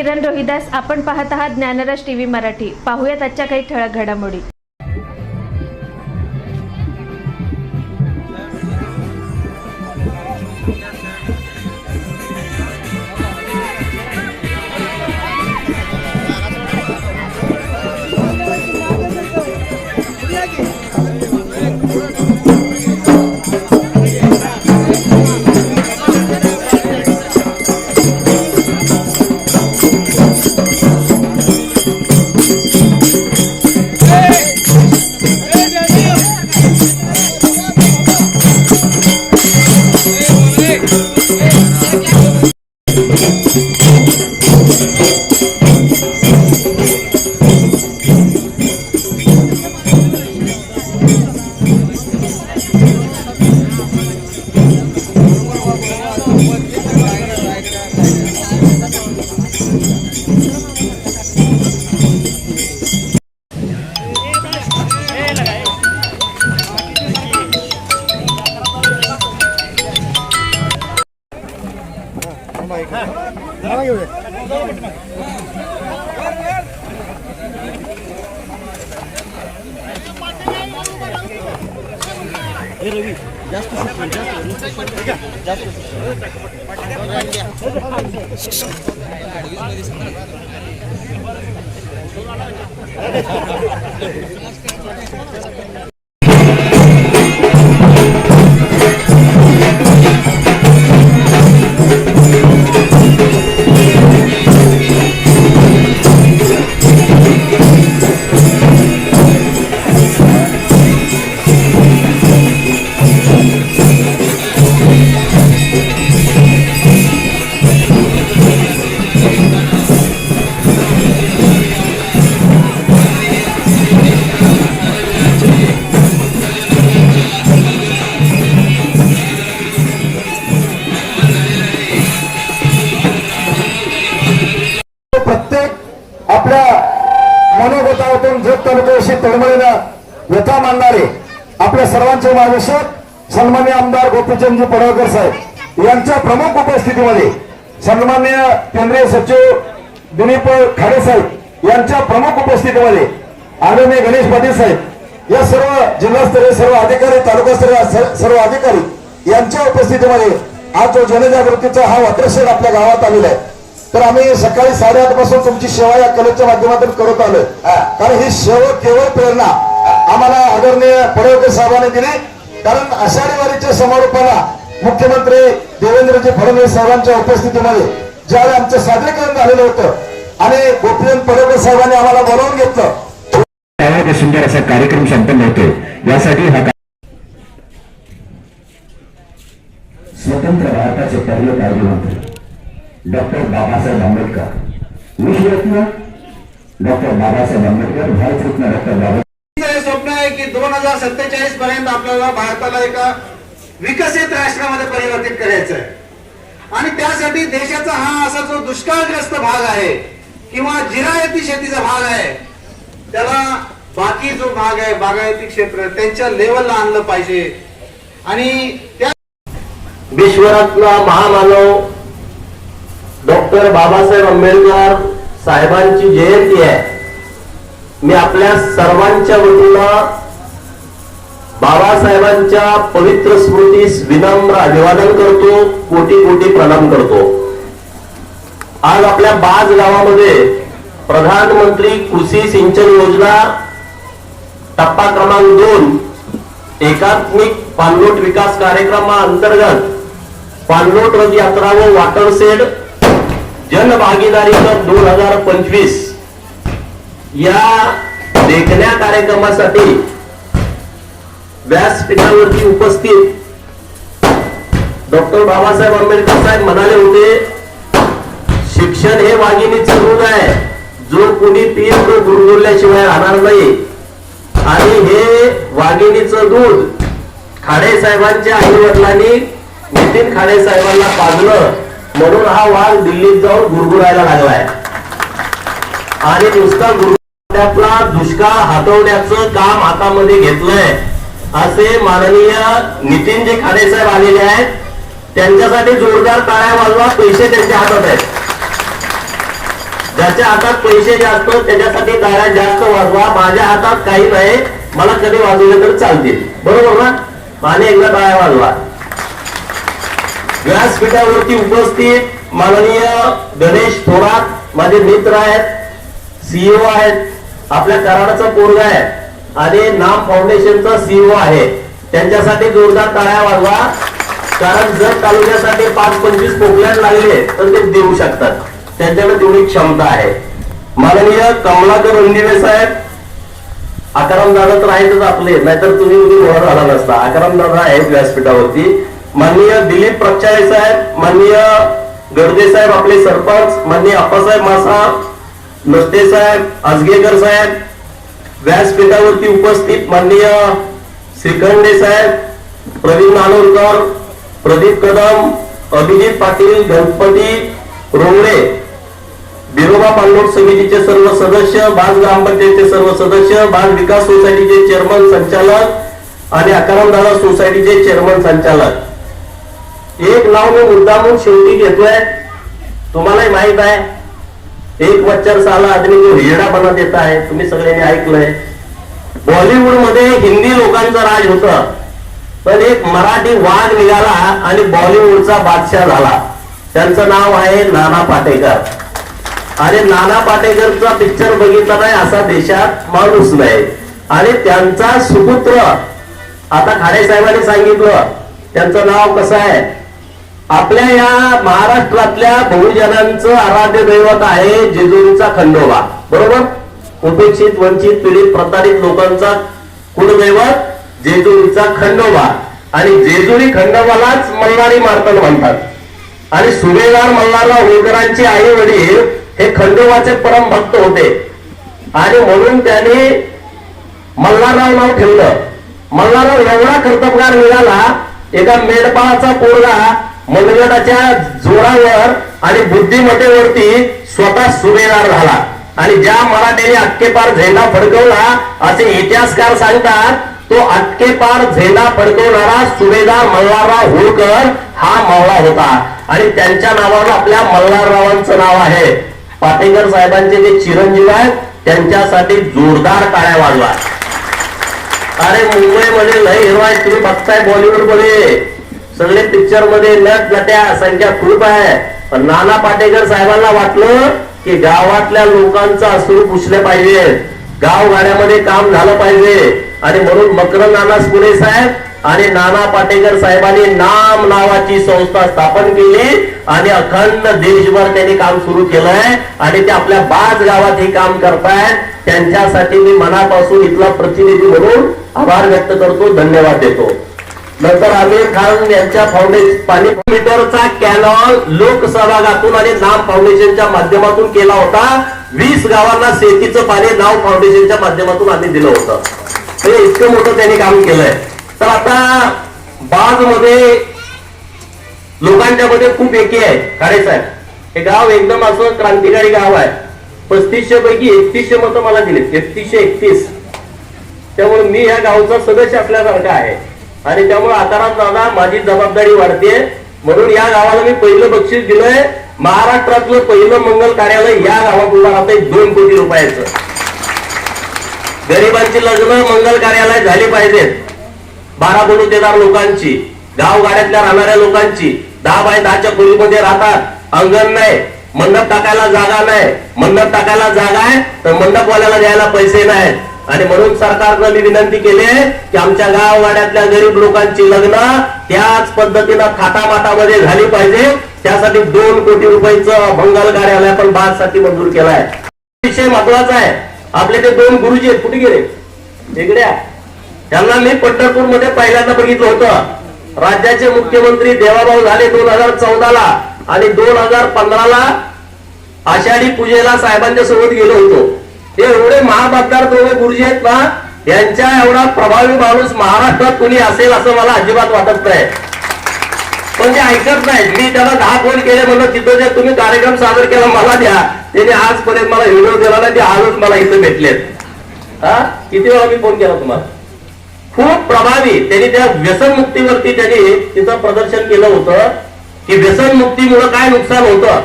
किरण रोहिदास आपण पाहत आहात ज्ञानराज टीव्ही मराठी. पाहूयात आजच्या काही ठळक घडामोडी. Vale, dice, vale, vale. सर्वांचे मार्गदर्शक सन्मान्य आमदार गोपीचंदजी पडळकर साहेब यांच्या प्रमुख उपस्थितीमध्ये सन्मान्य केंद्रीय सचिव दिलीप खाडे साहेब यांच्या प्रमुख उपस्थितीमध्ये आदरणीय गणेश पाटील साहेब या सर्व जिल्हास्तरीय सर्व अधिकारी तालुकास्तरीय सर्व अधिकारी यांच्या उपस्थितीमध्ये आज जो जनजागृतीचा हा वॉटरशेड आपल्या गावात आलेला आहे तर आम्ही सकाळी साडेआठपासून तुमची सेवा या कलेच्या माध्यमातून करत आलोय. कारण ही सेवा केवळ प्रेरणा आम्हाला आदरणीय पडवकर साहेबांनी दिली. कारण आषाढी वारीच्या समारोपाला मुख्यमंत्री देवेंद्रजी फडणवीस साहेबांच्या उपस्थितीमध्ये ज्यावेळी आमचं सादरीकरण झालेलं होतं आणि गोपीचंद पडवकर साहेबांनी आम्हाला बोलावून घेतलं. सुंदर असा कार्यक्रम संपन्न होतो यासाठी हा स्वतंत्र भारताचे पहिले कार्यमंत्री डॉक्टर बाबासाहेब आंबेडकर. विश्वरत्न डॉक्टर बाबासाहेब आंबेडकर भारतरत्न डॉक्टर बाबा स्वप्न आहे की दोन हजार सत्तेचाळीस पर्यंत आपल्याला भारताला एका विकसित राष्ट्रामध्ये परिवर्तित करायचं आहे. आणि त्यासाठी देशाचा हा असा जो दुष्काळग्रस्त भाग आहे किंवा जिरायती शेतीचा भाग आहे त्याला बाकी जो भाग आहे बागायती क्षेत्र त्यांच्या लेवलला आणलं पाहिजे. आणि त्या विश्वरत्न महामानव डॉक्टर बाबासाहेब आंबेडकर साहेबांची जयंती आहे. मी आपल्या सर्वांच्या वतीनं बाबासाहेबांच्या पवित्र स्मृतीस विनम्र अभिवादन करतो कोटी कोटी प्रणाम करतो. आज आपल्या बाज गावामध्ये प्रधानमंत्री कृषी सिंचन योजना टप्पा क्रमांक दोन एकात्मिक पाणलोट विकास कार्यक्रमाअंतर्गत पाणलोट रथ यात्रा व वॉटर सेड जनभागीदारी दोन हजार पंचवीस. या देखण्या कार्यक्रमासाठी व्यासपीठावरती उपस्थित डॉक्टर बाबासाहेब आंबेडकर साहेब म्हणाले होते शिक्षण हे वाघिणीचं दूध आहे. जो कुणी पिईल तो गुरगुरल्याशिवाय राहणार नाही. आणि हे वाघिणीचं दूध खाडे साहेबांच्या आई वडिलांनी नितीन खाडे साहेबांना पाजलं. म्हणून हा वाघ दिल्लीत जाऊन गुरगुरायला लागलाय. आणि नुसता त्यातला दुष्काळ हातवण्याचं काम हातामध्ये घेतलंय. असे माननीय नितीनजी खाडे साहेब आलेले आहेत. त्यांच्यासाठी जोरदार टाळ्या वाजवा पैसे त्यांच्या हातात आहेत. ज्याच्या हातात पैसे जास्त त्याच्यासाठी टाळ्या जास्त वाजवा. माझ्या हातात काही नाही. मला कधी वाजवले तर चालतील. बरोबर ना? आणि एकदा टाळ्या वाजवा. व्यासपीठावरती उपस्थित माननीय गणेश थोरात माझे मित्र आहेत सीईओ आहेत. आपल्या कराडाचा पोरगा आहे. आणि नाम फाउंडेशनचा सीईओ आहे. त्यांच्यासाठी जोरदार टाळ्या वाजवा. कारण जर तालुक्यासाठी पाच पंचवीस पोकलॅन लागले तर ते देऊ शकतात. त्यांच्याकडे तेवढी क्षमता आहे. माननीय कमलाकर रणदिवे साहेब आकाराम दादा तर आहेतच आपले नाहीतर तुम्ही उद्या झाला नसता. आकाराम दादा आहेत व्यासपीठावरती. माननीय दिलीप प्रक्षाळे साहेब माननीय गर्दे साहेब आपले सरपंच माननीय अप्पासाहेब मासा नस्ते साहेब आजगेकर साहेब व्यासपीठावरती उपस्थित माननीय श्रीखंडे साहेब प्रवीण नानोरकर प्रदीप कदम अभिजित पाटील गणपती रोंगडे बिरोबा पाणलोट समितीचे सर्व सदस्य बाज ग्रामपंचायतचे सर्व सदस्य बाल विकास सोसायटीचे चेअरमन संचालक आणि अकाराम सोसायटीचे चेअरमन संचालक. एक नाव मी मुद्दामून शेवटी घेतोय. तुम्हालाही माहीत आहे एक वच्चर साला आदमी जो हिरडापणा देत आहे तुम्ही सगळ्यांनी ऐकलंय. बॉलिवूडमध्ये हिंदी लोकांचं राज होतं पण एक मराठी वाघ निघाला आणि बॉलिवूडचा बादशाह झाला. त्यांचं नाव आहे नाना पाटेकर. आणि नाना पाटेकरचा पिक्चर बघितला नाही असा देशात माणूस नाही. आणि त्यांचा सुपुत्र आता खाडे साहेबांनी सांगितलं त्यांचं नाव कसं आहे? आपल्या या महाराष्ट्रातल्या बहुजनांचं आराध्य दैवत आहे जेजुरीचा खंडोबा. बरोबर? उपेक्षित वंचित पीडित प्रताडित लोकांचा कुलदैवत जेजुरीचा खंडोबा. आणि जेजुरी खंडोबालाच मल्हारी मार्तन म्हणतात. आणि सुभेदार मल्हारराव होळकरांचे आई वडील हे खंडोबाचे परम भक्त होते. आणि म्हणून त्यांनी मल्हारराव नाव ठेवलं. मल्हारराव एवढा कर्तबगार मिळाला एका मेडपाळाचा पोरगा मनगटाच्या जोरावर आणि बुद्धिमत्तेवरती स्वतः सुभेदार झाला. आणि ज्या मराठ्याने अक्केपार झेंडा फडकवला असे इतिहासकार सांगतात तो अटकेपार झेंडा फडकवणारा सुभेदार मल्हारराव होळकर हा मावळा होता. आणि त्यांच्या नावावर आपल्या मल्हाररावांचं नाव आहे. पाटेकर साहेबांचे जे चिरंजीव आहेत त्यांच्यासाठी जोरदार टाळ्या वाजवा. अरे मुंबईमध्ये लय हिरो तुम्ही बघताय बॉलिवूडमध्ये. सगळे पिक्चरमध्ये नट नट्या संख्या खूप आहे. पण नाना पाटेकर साहेबांना वाटलं की गावातल्या लोकांचा असूर पुसले पाहिजे. गाव गाड्यामध्ये काम झालं पाहिजे. आणि म्हणून मकर नाना पुणे साहेब आणि नाना पाटेकर साहेबांनी नाम नावाची संस्था स्थापन केली आणि अखंड देशभर त्यांनी काम सुरू केलंय. आणि ते आपल्या बाज गावात हे काम करतायत त्यांच्यासाठी मी मनापासून इथला प्रतिनिधी म्हणून आभार व्यक्त करतो. धन्यवाद देतो. नंतर आमिर खान यांच्या फाउंडेशन पाणी मीटरचा कॅनॉल लोकसहभागातून आणि नाम फाउंडेशनच्या माध्यमातून केला होता. वीस गावांना शेतीचं पाणी नाव फाउंडेशनच्या माध्यमातून आम्ही दिलं होतं. हे इतकं मोठं त्यांनी काम केलंय. तर आता बाजमध्ये लोकांच्या मध्ये खूप एकी आहे. खाडे साहेब हे गाव एकदम असं क्रांतिकारी गाव आहे. पस्तीसशे पैकी एकतीसशे मतं मला दिलीत. एकतीसशे एकतीस. त्यामुळे मी या गावचा सदस्य असल्यासारखा आहे. आणि त्यामुळे आताराम दादा माझी जबाबदारी वाढते. म्हणून या गावाला मी पहिलं बक्षीस दिलंय. महाराष्ट्रातलं पहिलं मंगल कार्यालय या गावात उभा राहतंय दोन कोटी रुपयाचं. गरिबांची लग्न मंगल कार्यालय झाली पाहिजेत. बारा बलुतेदार लोकांची गावगाड्यातल्या राहणाऱ्या लोकांची दहा बाय दहाच्या खोलीमध्ये राहतात. अंगण नाही मंडप टाकायला जागा नाही. मंडप टाकायला जागा आहे तर मंडपवाल्याला द्यायला पैसे नाहीत. आणि म्हणून सरकारनं मी विनंती केली आहे की आमच्या गाववाड्यातल्या गरीब लोकांची लग्न त्याच पद्धतीनं थाटामाटामध्ये झाली पाहिजे. त्यासाठी दोन कोटी रुपयाचं बंगाल कार्यालय आपण बाजसाठी मंजूर केलाय विषय महत्त्वाचा आहे. आपले ते दोन गुरुजी आहेत कुठे गेले? वेगळ्या. त्यांना मी पंढरपूरमध्ये पहिल्यांदा बघितलं होतं. राज्याचे मुख्यमंत्री देवाभाऊ झाले दोन हजार चौदाला आणि दोन हजार पंधराला आषाढी पूजेला साहेबांच्या सोबत गेलो होतो. हे एवढे महाबद्दार दोघे गुरुजी आहेत ना यांच्या एवढा प्रभावी माणूस महाराष्ट्रात कोणी असेल असं मला अजिबात वाटत नाही. पण ते ऐकत नाहीत. मी त्याला दहा फोन केले म्हणलं तिथं जे तुम्ही कार्यक्रम सादर केला मला द्या. त्याने आजपर्यंत मला व्हिडिओ दिला नाही ते आजच मला इथं भेटलेत. हा? किती वेळा मी फोन केला तुम्हाला? खूप प्रभावी. त्यांनी त्या व्यसनमुक्तीवरती त्यांनी तिचं प्रदर्शन केलं होतं. की व्यसनमुक्तीमुळे काय नुकसान होतं?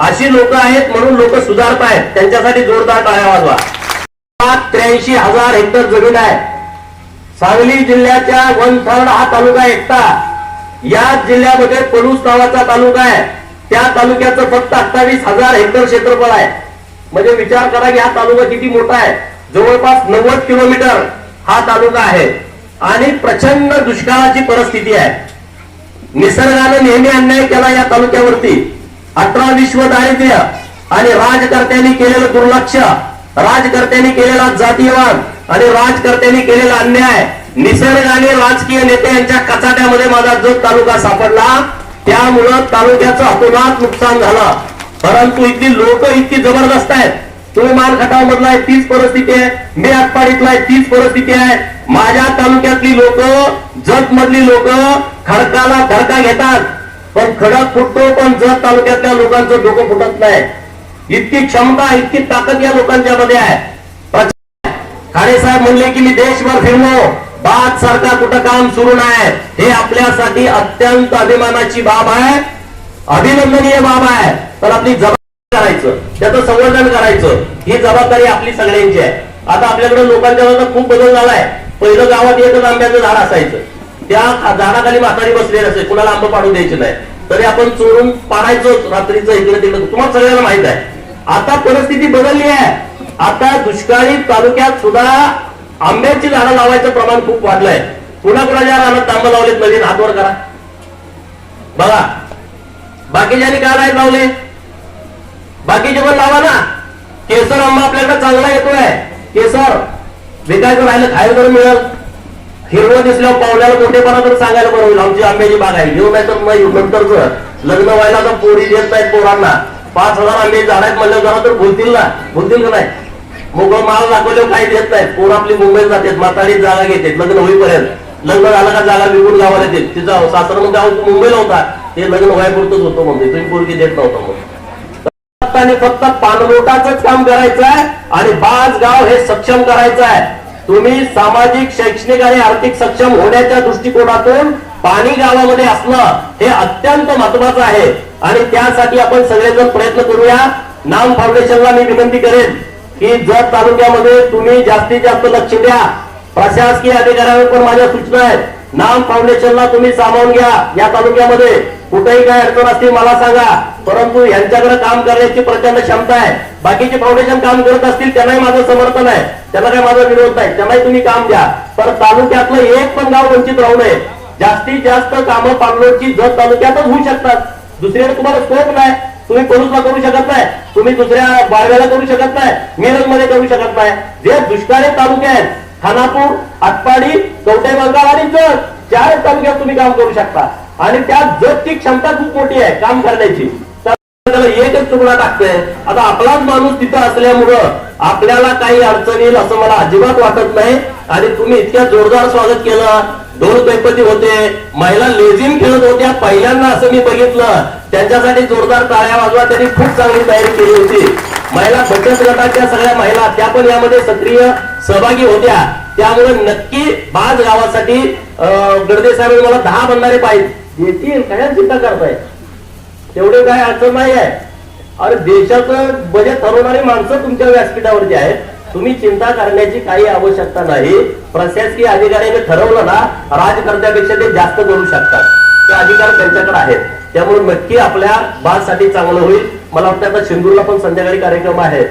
अशी लोक आहेत म्हणून लोक सुधारत आहेत. त्यांच्यासाठी जोरदार टाळ्या वाजवा. त्र्याऐंशी हजार हेक्टर जमीन आहे. सांगली जिल्ह्याच्या वन थर्ड हा तालुका एकटा. या जिल्ह्यामध्ये पलूस नावाचा तालुका आहे. त्या तालुक्याचं फक्त अठ्ठावीस हजार हेक्टर क्षेत्रफळ आहे. म्हणजे विचार करा की हा तालुका किती मोठा आहे. जवळपास नव्वद किलोमीटर हा तालुका आहे. आणि प्रचंड दुष्काळाची परिस्थिती आहे. निसर्गानं नेहमी अन्याय केला या तालुक्यावरती. अठरा विश्व दारिद्र्य आणि राजकर्त्यांनी केलेलं दुर्लक्ष राजकर्त्यांनी केलेला जातीयवाद आणि राजकर्त्यांनी केलेला अन्याय निसर्ग आणि राजकीय नेते यांच्या कचाट्यामध्ये माझा जो तालुका सापडला त्यामुळं तालुक्याचं अतोनात नुकसान झालं. परंतु इथली लोक इतकी जबरदस्त आहेत. तुम्ही मालखटाव मधला आहे तीच परिस्थिती आहे. मी आटपाडीतला आहे तीच परिस्थिती आहे. माझ्या तालुक्यातली लोक जत मधली लोक खडकाला धडका घेतात. पण खडा फुटतो पण जत तालुक्यातल्या लोकांचं डोकं फुटत नाही. इतकी क्षमता इतकी ताकद या लोकांच्या मध्ये आहे खाडे साहेब म्हणले की मी देशभर फिरलो. बाद सारखा कुठं काम सुरू नाही. हे आपल्यासाठी अत्यंत अभिमानाची बाब आहे. अभिनंदनीय बाब आहे. तर आपली जबाबदारी करायचं त्याचं संवर्धन करायचं ही जबाबदारी आपली सगळ्यांची आहे. आता आपल्याकडे लोकांच्या खूप बदल झालाय. पहिलं गावात एकच आंब्याचं झाड असायचं. त्या झाडाखाली म्हातारी बसलेली असेल कुणाला आंबा पाडू द्यायचे नाही. तरी आपण चोरून पाडायचो रात्रीचं इकडे तिकडे. तुम्हाला सगळ्यांना माहीत आहे. आता परिस्थिती बदलली आहे. आता दुष्काळी तालुक्यात सुद्धा आंब्याची झाडं लावायचं प्रमाण खूप वाढलंय. कुणा कुणाच्या रानात आंबा लावलेत नवीन हातवर करा. बघा. बाकीच्यांनी काय नाही लावले? बाकीचे पण लावा ना. केसर आंबा आपल्याकडे चांगला येतोय. केसर. विकायचं राहिलं खायला तर मिळेल. हिरवं दिसल्यावर पावल्याला मोठेपणा तर सांगायला बरं होईल. आमची आंब्याची बाग आहे. घेऊन नाही तर नाही नंतर लग्न व्हायला तर पोरी देत नाहीत पोरांना. पाच हजार आंबे झाड आहेत म्हणलं जरा तर बोलतील ना. बोलतील का नाही? मोगळ माल दाखवल्यावर काही देत नाहीत. पोर आपली मुंबईत जातात म्हातारी जागा घेतात लग्न होईपर्यंत. लग्न झालं का जागा विकून गावाला येते तिचा सासर गाव मुंबईला होता. ते लग्न व्हायपुरतच होतं म्हणजे तुम्ही पोरगी देत नव्हता म्हणून. फक्त आणि फक्त पाणलोटाच काम करायचं आहे आणि बाज गाव हे सक्षम करायचं आहे तुम्ही सामाजिक शैक्षणिक आणि आर्थिक सक्षम होण्याच्या दृष्टिकोनातून पाणी गावामध्ये असणं हे अत्यंत महत्वाचं आहे. आणि त्यासाठी आपण सगळेजण प्रयत्न करूया. नाम फाउंडेशनला मी विनंती करेन की जत तालुक्यामध्ये तुम्ही जास्तीत जास्त लक्ष द्या. प्रशासकीय अधिकाऱ्यांवर पण माझ्या सूचना आहेत. नाम फाउंडेशनला तुम्ही सामावून घ्या. या तालुक्यामध्ये कुठेही काय अडचण असतील मला सांगा. परंतु यांच्याकडे काम करण्याची प्रचंड क्षमता आहे. बाकीचे फाउंडेशन काम करत असतील त्यांनाही माझं समर्थन आहे. त्यांना काही माझा विरोध नाही. त्यांनाही तुम्ही काम द्या. पण तालुक्यातलं एक पण गाव वंचित राहू नये. जास्तीत जास्त कामं पाणलोटची जत तालुक्यातच होऊ शकतात. दुसरीकडे तुम्हाला स्कोप नाही. तुम्ही पलूसला करू शकत नाही. तुम्ही दुसऱ्या बाळव्याला करू शकत नाही. मिरजमध्ये करू शकत नाही. जे दुष्काळी तालुके आहेत खानापूर आटपाडी कवटे बंगाल आणि जत चार तालुक्यात तुम्ही काम करू शकता. आणि त्या जतची क्षमता खूप मोठी आहे काम करण्याची. त्याला एकच तुकडा टाकतोय आता आपलाच माणूस तिथं असल्यामुळं आपल्याला काही अडचण येईल असं मला अजिबात वाटत नाही. आणि तुम्ही इतक्या जोरदार स्वागत केलं. ढोल गणपती होते. महिला लेझिम खेळत होत्या. पहिल्यांदा असं मी बघितलं. त्यांच्यासाठी जोरदार टाळ्या वाजवा. त्यांनी खूप चांगली तयारी केली होती. महिला बचत गटाच्या सगळ्या महिला त्या पण यामध्ये सक्रिय सहभागी होत्या. त्यामुळे नक्की बाज गावासाठी अं, गडदे साहेब मला दहा बनणारे पाहिजे येतील काय चिंता करताय? तेवढे काय अडचण नाही आहे. अरे देशाचं बजेट ठरवणारी माणसं तुमच्या व्यासपीठावरती आहेत. तुम्ही चिंता करण्याची काही आवश्यकता नाही. प्रशासकीय अधिकाऱ्याने ठरवलं ना राजकर्त्यापेक्षा ते जास्त करू शकतात. ते अधिकार त्यांच्याकडे आहेत. त्यामुळे नक्की आपल्या बाजसाठी चांगलं होईल. मला वाटतं आता शिंदूरला पण संध्याकाळी कार्यक्रम आहे.